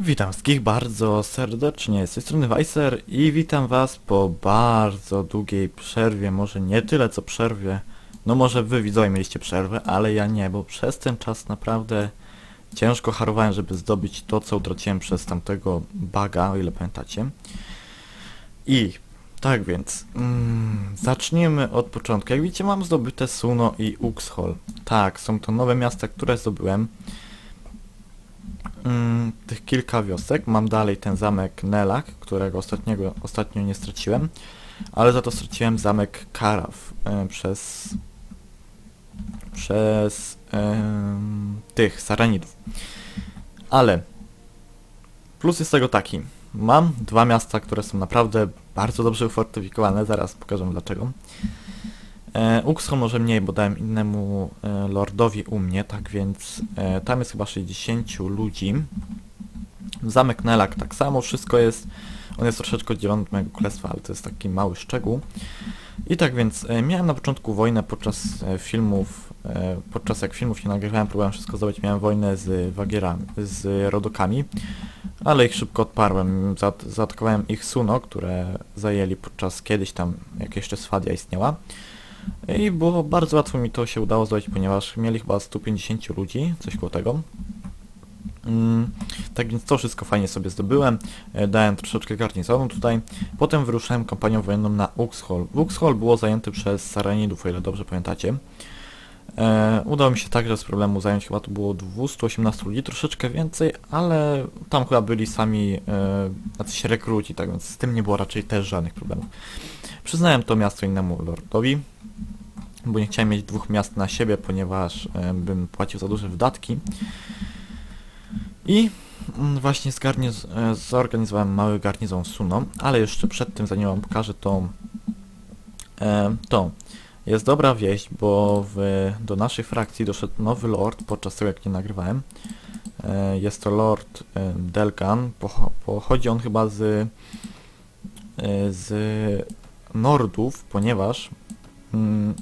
Witam wszystkich bardzo serdecznie, z tej strony Weiser i witam was po bardzo długiej przerwie, może nie tyle co przerwie, no może wy widzowie mieliście przerwę, ale ja nie, bo przez ten czas naprawdę ciężko harowałem, żeby zdobyć to co utraciłem przez tamtego baga, o ile pamiętacie. I tak więc, mm, zacznijmy od początku. Jak widzicie mam zdobyte Suno i Uxhol. Tak, są to nowe miasta, które zdobyłem mm, tych kilka wiosek. Mam dalej ten zamek Nelak, którego ostatniego, ostatnio nie straciłem, ale za to straciłem zamek Karaf e, przez przez tych Saranidów. Ale plus jest tego taki. Mam dwa miasta, które są naprawdę bardzo dobrze ufortyfikowane, zaraz pokażę dlaczego. E, Uxhol może mniej, bo dałem innemu e, lordowi u mnie, tak więc e, tam jest chyba 60 ludzi. Zamek Nelak tak samo, wszystko jest, on jest troszeczkę oddzielony od mojego królestwa, ale to jest taki mały szczegół. I tak więc e, miałem na początku wojnę podczas filmów, podczas jak filmów nie nagrywałem, próbowałem wszystko zdobyć, miałem wojnę z Wagierami, z Rodokami, ale ich szybko odparłem. Zaat zaatakowałem ich Suno, które zajęli podczas kiedyś tam, jak jeszcze Swadia istniała. I było bardzo łatwo mi to się udało zrobić, ponieważ mieli chyba 150 ludzi, coś koło tego. Mm, tak więc to wszystko fajnie sobie zdobyłem, e, dałem troszeczkę garnizonu tutaj, potem wyruszałem kampanią wojenną na Uxhol. Uxhol było zajęte przez Saranidów, o ile dobrze pamiętacie. E, udało mi się także z problemu zająć, chyba to było 218 ludzi, troszeczkę więcej, ale tam chyba byli sami e, rekruci, tak więc z tym nie było raczej też żadnych problemów. Przyznałem to miasto innemu lordowi, bo nie chciałem mieć dwóch miast na siebie, ponieważ e, bym płacił za duże wydatki. I mm, właśnie zgarniz e, zorganizowałem mały garnizon Suno, ale jeszcze przed tym, zanim wam pokażę to, e, to jest dobra wieść, bo w, do naszej frakcji doszedł nowy lord podczas tego, jak nie nagrywałem. E, jest to lord e, pocho pochodzi on chyba z, e, z Nordów, ponieważ mm,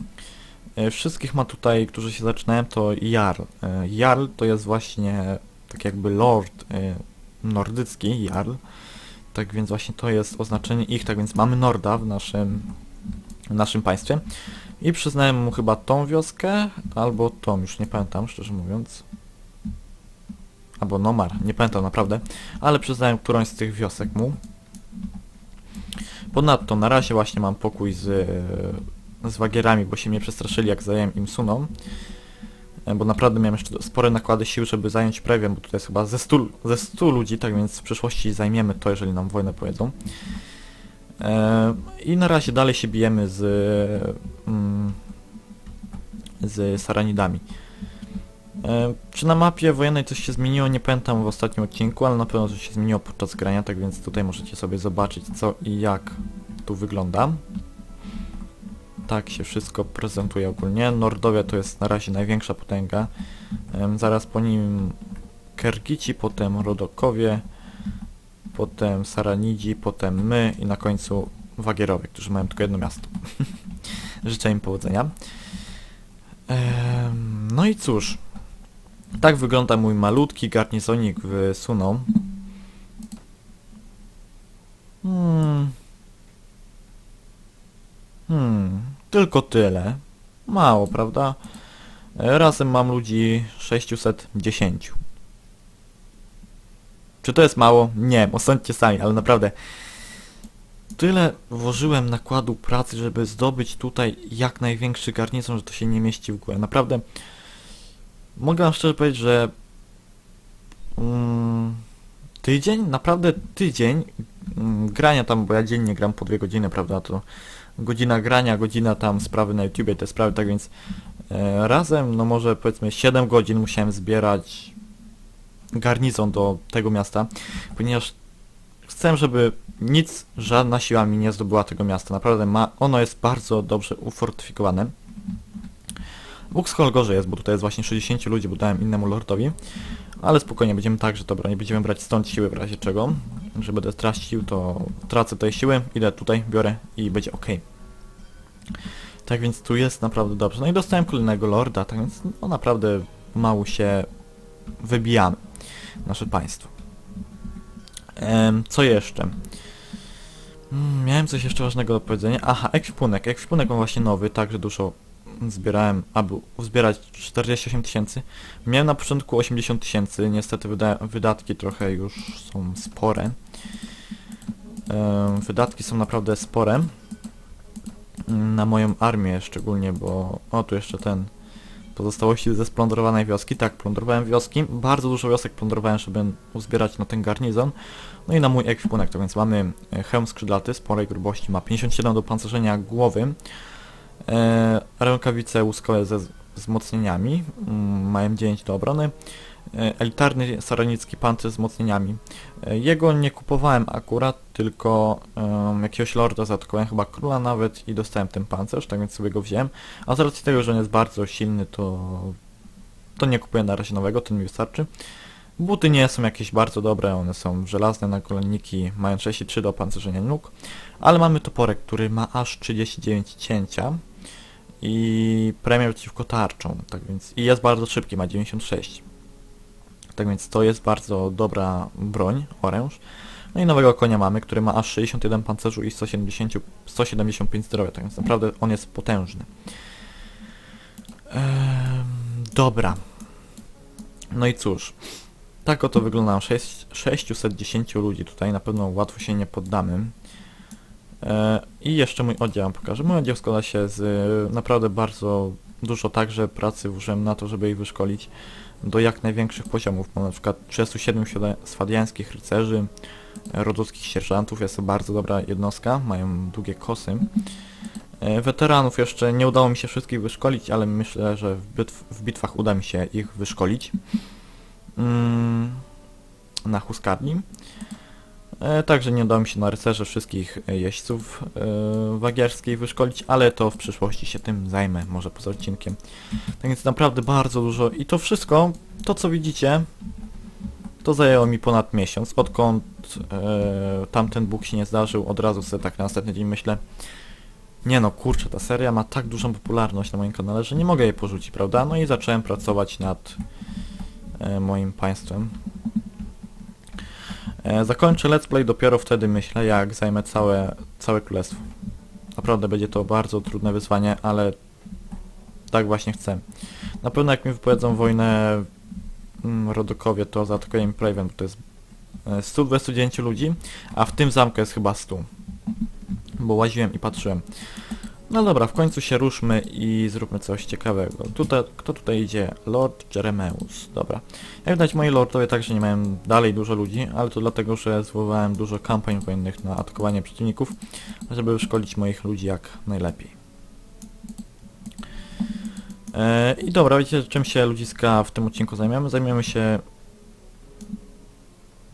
wszystkich ma tutaj, którzy się zaczynają, to Jarl. Jarl to jest właśnie tak jakby lord nordycki, Jarl. Tak więc właśnie to jest oznaczenie ich, tak więc mamy Norda w naszym, w naszym państwie. I przyznałem mu chyba tą wioskę, albo tą, już nie pamiętam, szczerze mówiąc. Albo Nomar, nie pamiętam naprawdę, ale przyznałem którąś z tych wiosek mu. Ponadto na razie właśnie mam pokój z, z Wagierami, bo się mnie przestraszyli jak zająłem im Suną. E, Bo naprawdę miałem jeszcze spore nakłady sił, żeby zająć Prewię, bo tutaj jest chyba ze 100, ze 100 ludzi, tak więc w przyszłości zajmiemy to, jeżeli nam wojnę powiedzą. E, I na razie dalej się bijemy z, z Saranidami. E, Czy na mapie wojennej coś się zmieniło? Nie pamiętam w ostatnim odcinku, ale na pewno coś się zmieniło podczas grania, tak więc tutaj możecie sobie zobaczyć co i jak tu wygląda. Tak się wszystko prezentuje ogólnie. Nordowia to jest na razie największa potęga. Zaraz po nim Kergici, potem Rodokowie, potem Saranidzi, potem my i na końcu Wagierowie, którzy mają tylko jedno miasto. Życzę im powodzenia. No i cóż, tak wygląda mój malutki garnizonik w Suną. Hmm. Hmm, tylko tyle. Mało, prawda? Razem mam ludzi 610. Czy to jest mało? Nie, osądźcie sami, ale naprawdę tyle włożyłem nakładu pracy, żeby zdobyć tutaj jak największy garnizon, że to się nie mieści w górę. Naprawdę mogę wam szczerze powiedzieć, że mm, tydzień, naprawdę tydzień mm, grania tam, bo ja dziennie gram po dwie godziny, prawda, to godzina grania, godzina tam sprawy na YouTubie, te sprawy, tak więc e, razem, no może powiedzmy 7 godzin musiałem zbierać garnizon do tego miasta, ponieważ chcę, żeby nic, żadna siła mi nie zdobyła tego miasta. Naprawdę ma, ono jest bardzo dobrze ufortyfikowane. Uxhol gorzej jest, bo tutaj jest właśnie 60 ludzi, bo dałem innemu lordowi. Ale spokojnie, będziemy tak, że dobra, nie będziemy brać stąd siły w razie czego. Że będę tracił, to tracę tej siły, idę tutaj, biorę i będzie ok. Tak więc tu jest naprawdę dobrze. No i dostałem kolejnego lorda, tak więc no naprawdę mało się wybijamy. Nasze państwo. Em, co jeszcze? Mm, Miałem coś jeszcze ważnego do powiedzenia. Aha, ekwipunek. Ekwipunek mam właśnie nowy, także dużo zbierałem, aby uzbierać 48 tysięcy. Miałem na początku 80 tysięcy, niestety wyda wydatki trochę już są spore. Em, wydatki są naprawdę spore. Na moją armię szczególnie, bo... O, tu jeszcze ten... Pozostałości ze splądrowanej wioski. Tak, plądrowałem wioski. Bardzo dużo wiosek plądrowałem, żeby uzbierać na ten garnizon. No i na mój ekwipunek, to więc mamy e, hełm skrzydlaty sporej grubości, ma 57 do pancerzenia głowy, e, rękawice łuskowe ze wzmocnieniami, mm, mają 9 do obrony, elitarny saranicki pancerz z wzmocnieniami. E, jego nie kupowałem akurat, tylko em, jakiegoś lorda zaatakowałem, chyba króla nawet i dostałem ten pancerz, tak więc sobie go wziąłem. A z racji tego, że on jest bardzo silny, to, to nie kupuję na razie nowego, ten mi wystarczy. Buty nie są jakieś bardzo dobre, one są żelazne nakolenniki, mają 63 do opancerzenia nóg, ale mamy toporek, który ma aż 39 cięcia i premię przeciwko tarczą, tak więc i jest bardzo szybki, ma 96. Tak więc to jest bardzo dobra broń, oręż. No i nowego konia mamy, który ma aż 61 pancerzu i 170, 175 zdrowia, tak więc naprawdę on jest potężny. Ehm, dobra. No i cóż, tak oto wygląda 6, 610 ludzi tutaj, na pewno łatwo się nie poddamy. E, I jeszcze mój oddział pokażę. Mój oddział składa się z e, naprawdę bardzo dużo także pracy włożyłem na to, żeby ich wyszkolić do jak największych poziomów. Mam na przykład 37 siada- swadiańskich rycerzy, e, rodockich sierżantów, jest to bardzo dobra jednostka, mają długie kosy. E, Weteranów jeszcze nie udało mi się wszystkich wyszkolić, ale myślę, że w, bitw w bitwach uda mi się ich wyszkolić. Mm, na huskarni. E, także nie udało mi się na rycerze wszystkich e, jeźdźców e, wagierskiej wyszkolić, ale to w przyszłości się tym zajmę, może poza odcinkiem. Tak więc naprawdę bardzo dużo i to wszystko, to co widzicie, to zajęło mi ponad miesiąc, odkąd e, tamten Bóg się nie zdarzył, od razu sobie tak na następny dzień myślę, nie no, kurczę, ta seria ma tak dużą popularność na moim kanale, że nie mogę jej porzucić, prawda? No i zacząłem pracować nad moim państwem. E, zakończę let's play dopiero wtedy, myślę, jak zajmę całe, całe królestwo. Naprawdę będzie to bardzo trudne wyzwanie, ale tak właśnie chcę. Na pewno jak mi wypowiedzą wojnę mm, Rodokowie, to zaatakuję im Praven, bo to jest e, 129 ludzi, a w tym zamku jest chyba 100. Bo łaziłem i patrzyłem. No dobra, w końcu się ruszmy i zróbmy coś ciekawego. Tutaj, kto tutaj idzie? Lord Jeremeus. Dobra. Jak widać moi lordowie także nie mają dalej dużo ludzi, ale to dlatego, że zwoływałem dużo kampań wojennych na atakowanie przeciwników, żeby szkolić moich ludzi jak najlepiej. E, I dobra, wiecie czym się ludziska w tym odcinku zajmiemy? Zajmiemy się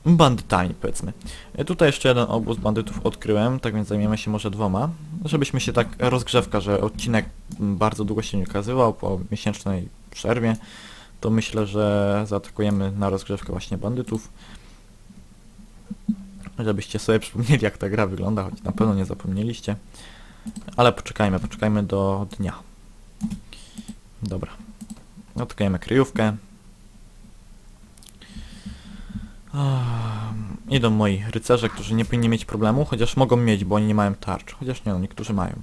bandytami powiedzmy. E, Tutaj jeszcze jeden obóz bandytów odkryłem, tak więc zajmiemy się może dwoma, żebyśmy się tak rozgrzewka, że odcinek bardzo długo się nie ukazywał po miesięcznej przerwie, to myślę, że zaatakujemy na rozgrzewkę właśnie bandytów. Żebyście sobie przypomnieli jak ta gra wygląda, choć na pewno nie zapomnieliście. Ale poczekajmy, poczekajmy do dnia. Dobra. Odkryjemy kryjówkę. Idą moi rycerze, którzy nie powinni mieć problemu, chociaż mogą mieć, bo oni nie mają tarcz. Chociaż nie no, niektórzy mają.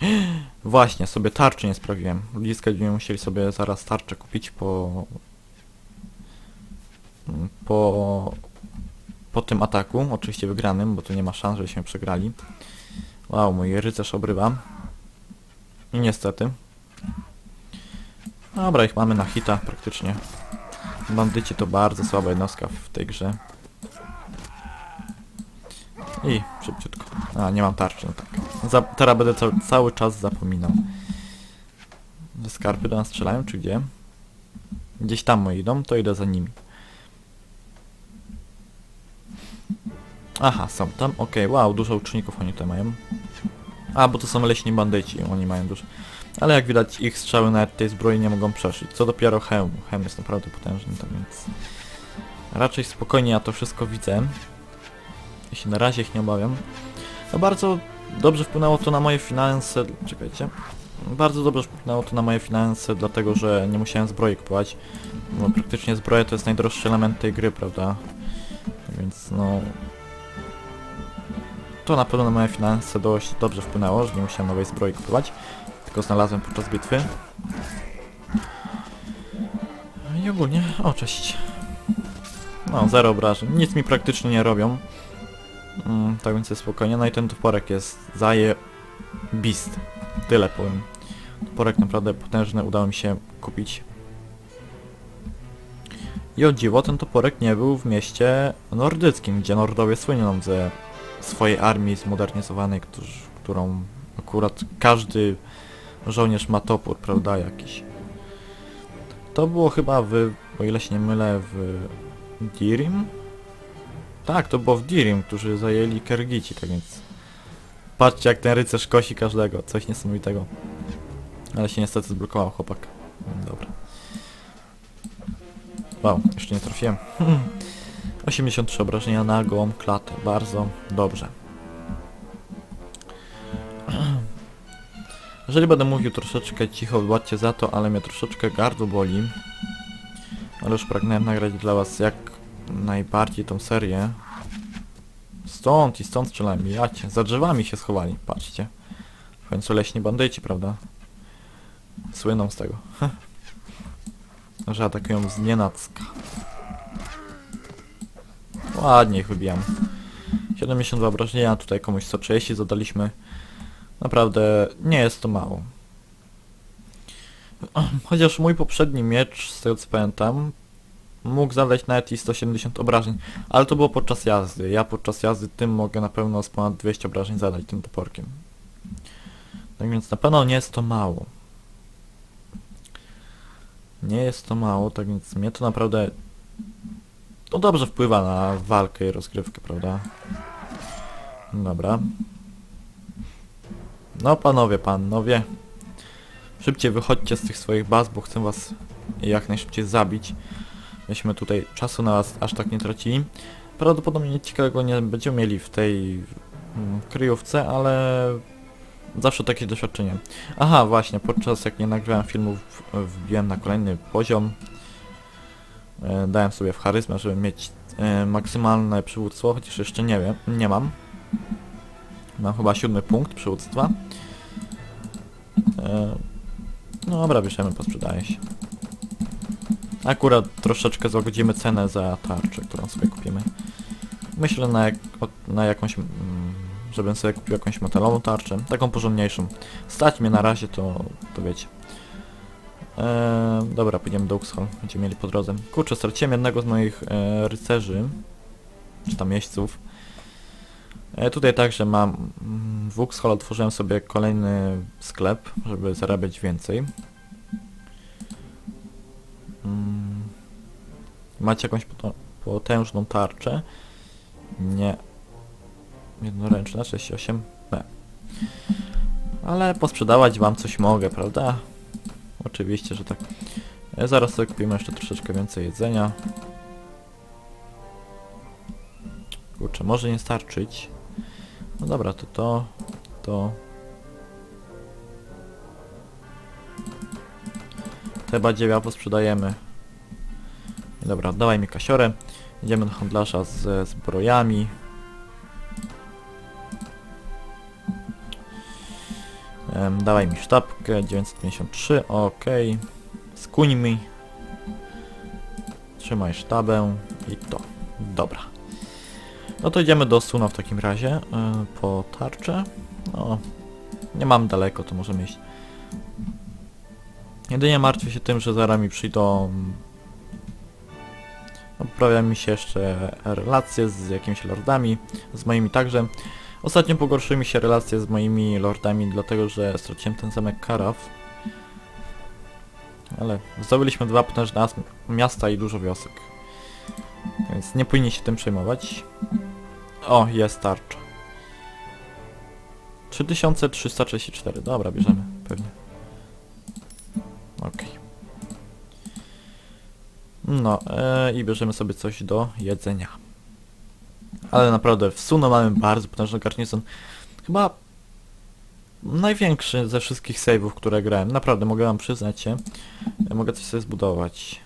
Właśnie, sobie tarczy nie sprawiłem. Ludziska będziemy musieli sobie zaraz tarczę kupić po... Po... Po tym ataku, oczywiście wygranym, bo tu nie ma szans, żebyśmy przegrali. Wow, mój rycerz obrywa. I niestety. Dobra, ich mamy na hita praktycznie. Bandyci to bardzo słaba jednostka w tej grze. I szybciutko. A, nie mam tarczy, no tak. Za, teraz będę ca cały czas zapominał. Że skarpy do nas strzelają, czy gdzie? Gdzieś tam moi idą, to idę za nimi. Aha, są tam, okej, wow, dużo uczniów oni tutaj mają. A, bo to są leśni bandyci, oni mają dużo. Ale jak widać ich strzały nawet tej zbroi nie mogą przeszyć. Co dopiero hełm. Hełm jest naprawdę potężny, tak więc... Raczej spokojnie ja to wszystko widzę. Się na razie ich nie obawiam. No bardzo dobrze wpłynęło to na moje finanse... Czekajcie. Bardzo dobrze wpłynęło to na moje finanse, dlatego że nie musiałem zbroi kupować. Bo praktycznie zbroja to jest najdroższy element tej gry, prawda? Więc no... To na pewno na moje finanse dość dobrze wpłynęło, że nie musiałem nowej zbroi kupować. Tylko znalazłem podczas bitwy. I ogólnie... O, cześć. No, zero obrażeń. Nic mi praktycznie nie robią. Mm, tak więc jest spokojnie. No i ten toporek jest zaje... Beast. Tyle powiem. Toporek naprawdę potężny udało mi się kupić. I o dziwo ten toporek nie był w mieście nordyckim, gdzie Nordowie słyną ze swojej armii zmodernizowanej, którą akurat każdy żołnierz ma topór, prawda, jakiś. To było chyba w, o ile się nie mylę, w Dirim? Tak, to było w Dirim, którzy zajęli Kergici, tak więc... Patrzcie jak ten rycerz kosi każdego, coś niesamowitego. Ale się niestety zblokował chłopak. Dobra. Wow, jeszcze nie trafiłem. 83 obrażenia na gołą klatę, bardzo dobrze. Jeżeli będę mówił troszeczkę cicho, wybaczcie za to, ale mnie troszeczkę gardło boli. Ale już pragnąłem nagrać dla was jak najbardziej tą serię. Stąd i stąd strzelałem, jacie. Za drzewami się schowali, patrzcie. W końcu leśni bandyci, prawda? Słyną z tego. Że atakują z nienacka. Ładnie ich wybijam. 72 obrażenia, tutaj komuś 130 zadaliśmy. Naprawdę nie jest to mało. Chociaż mój poprzedni miecz, z tego co pamiętam, mógł zadać nawet i 170 obrażeń, ale to było podczas jazdy. Ja podczas jazdy tym mogę na pewno z ponad 200 obrażeń zadać tym toporkiem. Tak więc na pewno nie jest to mało. Nie jest to mało, tak więc mnie to naprawdę to dobrze wpływa na walkę i rozgrywkę, prawda? Dobra. No panowie, panowie. Szybciej wychodźcie z tych swoich baz, bo chcę was jak najszybciej zabić. Myśmy tutaj czasu na was aż tak nie tracili. Prawdopodobnie nic ciekawego nie będziemy mieli w tej mm, kryjówce, ale zawsze takie doświadczenie. Aha, właśnie, podczas jak nie nagrywałem filmów wbiłem na kolejny poziom. E, dałem sobie w charyzmę, żeby mieć e, maksymalne przywództwo, chociaż jeszcze nie wiem, nie mam. Mam chyba siódmy punkt przywództwa. E, no dobra, bierzemy, posprzedaje się. Akurat troszeczkę złagodzimy cenę za tarczę, którą sobie kupimy. Myślę na, jak, na jakąś, mm, żebym sobie kupił jakąś metalową tarczę, taką porządniejszą. Stać mnie na razie, to, to wiecie. Eee, dobra, pójdziemy do Uxhol, będziemy mieli po drodze. Kurczę, straciłem jednego z moich e, rycerzy, czy tam jeźdźców. E, tutaj także mam, mm, w Uxhol otworzyłem sobie kolejny sklep, żeby zarabiać więcej. Mm. Macie jakąś potężną tarczę? Nie. Jednoręczna, 68. B. Ale posprzedawać wam coś mogę, prawda? Oczywiście, że tak. E, zaraz sobie kupimy jeszcze troszeczkę więcej jedzenia. Kurczę, może nie starczyć. No dobra, to to, to... Te badziewiało posprzedajemy. Dobra, dawaj mi kasiorę. Idziemy do handlarza ze zbrojami. Em, dawaj mi sztabkę, 953, ok. Skuń mi. Trzymaj sztabę i to. Dobra. No to idziemy do Suna w takim razie, y, po tarczę. No, nie mam daleko, to możemy iść. Jedynie martwię się tym, że zaraz mi przyjdą... No, poprawia mi się jeszcze relacje z jakimiś lordami, z moimi także. Ostatnio pogorszyły mi się relacje z moimi lordami, dlatego że straciłem ten zamek Karaf. Ale zdobyliśmy dwa potężne as- miasta i dużo wiosek. Więc nie powinni się tym przejmować. O, jest tarcza. 3334, dobra, bierzemy, pewnie. Okej. No, e, i bierzemy sobie coś do jedzenia. Ale naprawdę, w Suno mamy bardzo potężny garnizon. Chyba największy ze wszystkich save'ów, które grałem. Naprawdę, mogę wam przyznać się. Ja mogę coś sobie zbudować.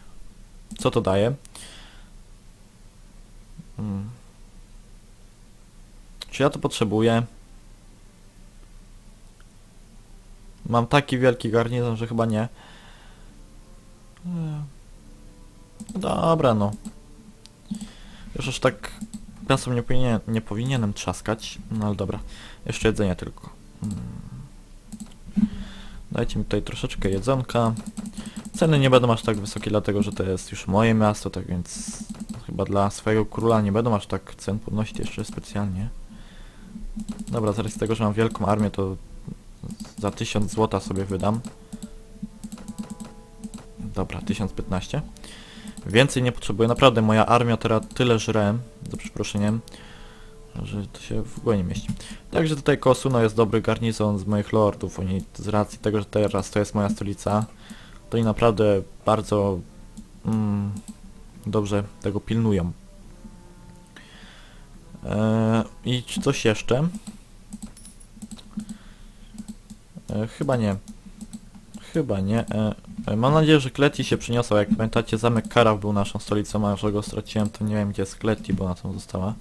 Co to daje? Hmm. Czy ja to potrzebuję? Mam taki wielki garnizon, że chyba nie. Eee. Dobra, no. Już aż tak kasą nie, powinien, nie powinienem trzaskać, no ale dobra. Jeszcze jedzenie tylko. Mm. Dajcie mi tutaj troszeczkę jedzonka. Ceny nie będą aż tak wysokie, dlatego że to jest już moje miasto, tak więc chyba dla swojego króla nie będą aż tak cen podnosić jeszcze specjalnie. Dobra, z tego, że mam wielką armię, to za 1000 złota sobie wydam. Dobra, 1015. Więcej nie potrzebuję. Naprawdę moja armia teraz tyle żre, za przeproszeniem, że to się w ogóle nie mieści. Także tutaj Kosuno jest dobry garnizon z moich lordów. Oni z racji tego, że teraz to jest moja stolica, to oni naprawdę bardzo mm, dobrze tego pilnują. Eee, I coś jeszcze? E, chyba nie. Chyba nie. E, e, mam nadzieję, że Kleti się przyniosła. Jak pamiętacie, zamek Karaw był naszą stolicą, a że go straciłem, to nie wiem gdzie jest Kleti, bo na tym została.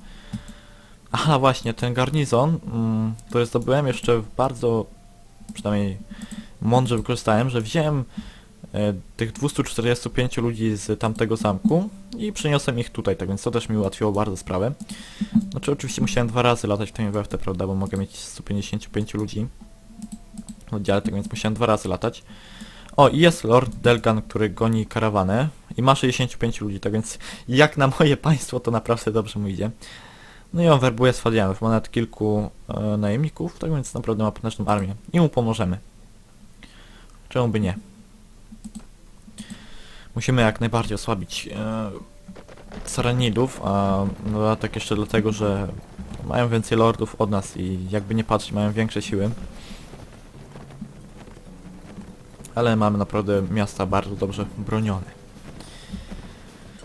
Aha, właśnie, ten garnizon, mm, który zdobyłem jeszcze bardzo, przynajmniej mądrze wykorzystałem, że wziąłem e, tych 245 ludzi z tamtego zamku i przeniosłem ich tutaj, tak więc to też mi ułatwiło bardzo sprawę. Znaczy oczywiście musiałem dwa razy latać w tym WFT, prawda, bo mogę mieć 155 ludzi oddziale, tak więc musiałem dwa razy latać. O, i jest Lord Delgan, który goni karawanę i ma 65 ludzi, tak więc jak na moje państwo to naprawdę dobrze mu idzie. No i on werbuje z Fadianów, ma nawet kilku e, najemników, tak więc naprawdę ma potężną armię i mu pomożemy. Czemu by nie? Musimy jak najbardziej osłabić e, Saranidów, a no dodatek jeszcze dlatego, że mają więcej lordów od nas i jakby nie patrzeć, mają większe siły. Ale mamy naprawdę miasta bardzo dobrze bronione.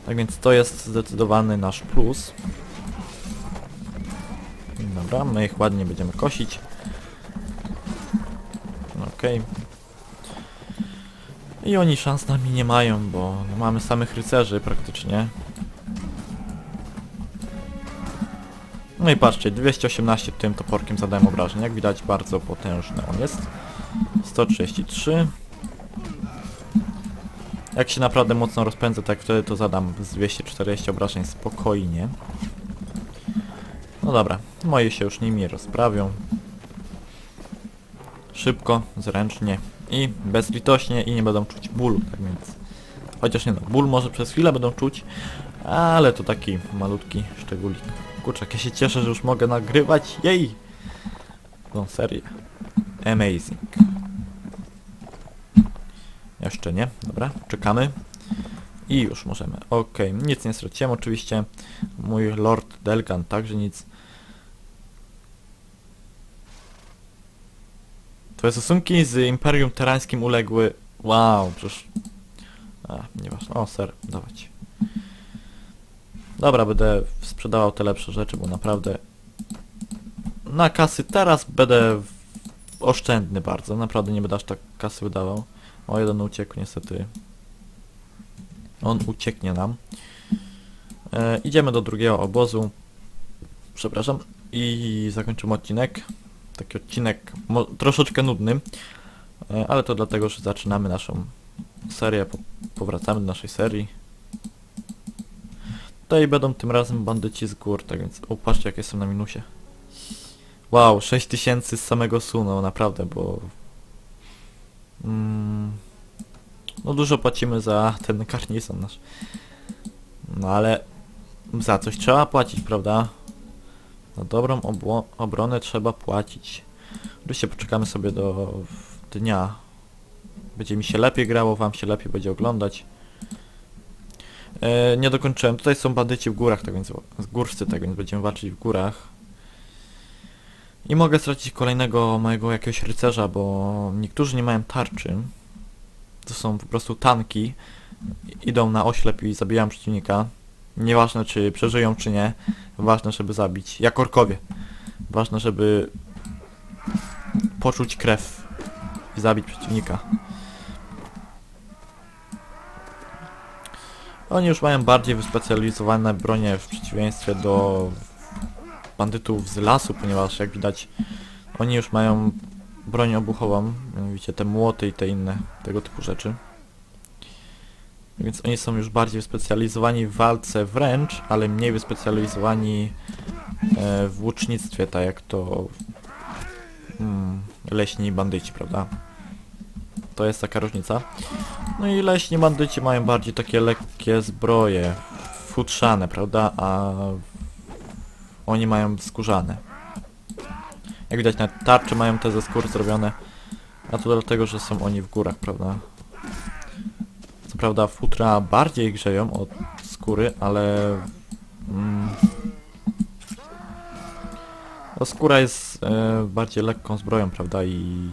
Tak więc to jest zdecydowany nasz plus. Dobra, my ich ładnie będziemy kosić. Okej. I oni szans na nami nie mają, bo mamy samych rycerzy praktycznie. No i patrzcie, 218 tym toporkiem zadałem obrażeń. Jak widać bardzo potężny on jest. 133. Jak się naprawdę mocno rozpędzę, tak wtedy to zadam z 240 obrażeń spokojnie. No dobra, moje się już nimi rozprawią. Szybko, zręcznie i bezlitośnie i nie będą czuć bólu, tak więc... Chociaż nie no, ból może przez chwilę będą czuć, ale to taki malutki szczególik. Kurczak, ja się cieszę, że już mogę nagrywać, jej! Tą serię. Amazing. Jeszcze nie, dobra, czekamy. I już możemy. Okej, nic nie straciłem oczywiście. Mój Lord Delgan także nic. Twoje stosunki z Imperium Terańskim uległy... Wow, przecież... A, nieważne. O, ser, dawać. Dobra, będę sprzedawał te lepsze rzeczy, bo naprawdę... Na kasy teraz będę oszczędny bardzo. Naprawdę nie będę aż tak kasy wydawał. O, jeden uciekł niestety. On ucieknie nam. E, idziemy do drugiego obozu. Przepraszam. I zakończymy odcinek. Taki odcinek troszeczkę nudny. E, ale to dlatego, że zaczynamy naszą serię. Po powracamy do naszej serii. Tutaj będą tym razem bandyci z gór, tak więc... O, jak jestem na minusie. Wow, 6000 z samego Suno, naprawdę, bo... Mm, no dużo płacimy za ten garnizon nasz. No ale za coś trzeba płacić, prawda? Za dobrą obronę trzeba płacić. Oczywiście poczekamy sobie do dnia. Będzie mi się lepiej grało, wam się lepiej będzie oglądać. E, nie dokończyłem. Tutaj są bandyci w górach, tak więc górscy, tak więc będziemy walczyć w górach. I mogę stracić kolejnego mojego jakiegoś rycerza, bo niektórzy nie mają tarczy. To są po prostu tanki. Idą na oślep i zabijają przeciwnika. Nieważne czy przeżyją czy nie. Ważne, żeby zabić. Jak orkowie. Ważne, żeby poczuć krew i zabić przeciwnika. Oni już mają bardziej wyspecjalizowane bronie w przeciwieństwie do bandytów z lasu, ponieważ jak widać oni już mają broń obuchową, mianowicie te młoty i te inne tego typu rzeczy. Więc oni są już bardziej wyspecjalizowani w walce wręcz, ale mniej wyspecjalizowani e, w łucznictwie, tak jak to mm, leśni bandyci, prawda? To jest taka różnica. No i leśni bandyci mają bardziej takie lekkie zbroje, futrzane, prawda? A oni mają skórzane. Jak widać na tarcze mają te ze skór zrobione. A to dlatego, że są oni w górach, prawda? Co prawda futra bardziej grzeją od skóry, ale... Mm, no skóra jest e, bardziej lekką zbroją, prawda? I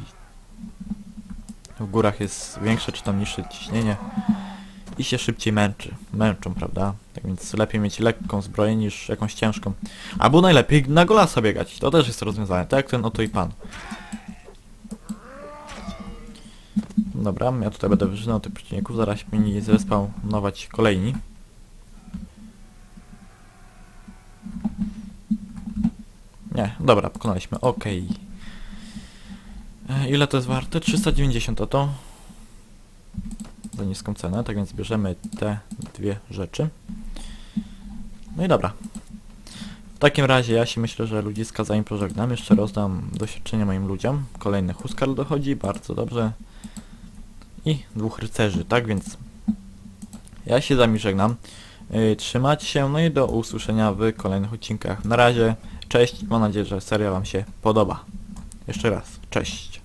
w górach jest większe czy tam niższe ciśnienie i się szybciej męczy. Męczą, prawda? Tak więc lepiej mieć lekką zbroję niż jakąś ciężką. Albo najlepiej na golasa biegać. To też jest rozwiązanie. Tak jak ten oto i pan. Dobra, ja tutaj będę wyżynał tych przeciwników. Zaraz mi zrespawnować kolejni. Nie, dobra, pokonaliśmy. Okej. E, Ile to jest warte? 390 oto. Za niską cenę, tak więc bierzemy te dwie rzeczy. No i dobra. W takim razie ja się myślę, że ludziska zanim pożegnam. Jeszcze rozdam doświadczenia moim ludziom. Kolejny Huskar dochodzi, bardzo dobrze. I dwóch rycerzy, tak więc ja się z wami żegnam. Yy, trzymajcie się, no i do usłyszenia w kolejnych odcinkach. Na razie, cześć, mam nadzieję, że seria wam się podoba. Jeszcze raz, cześć.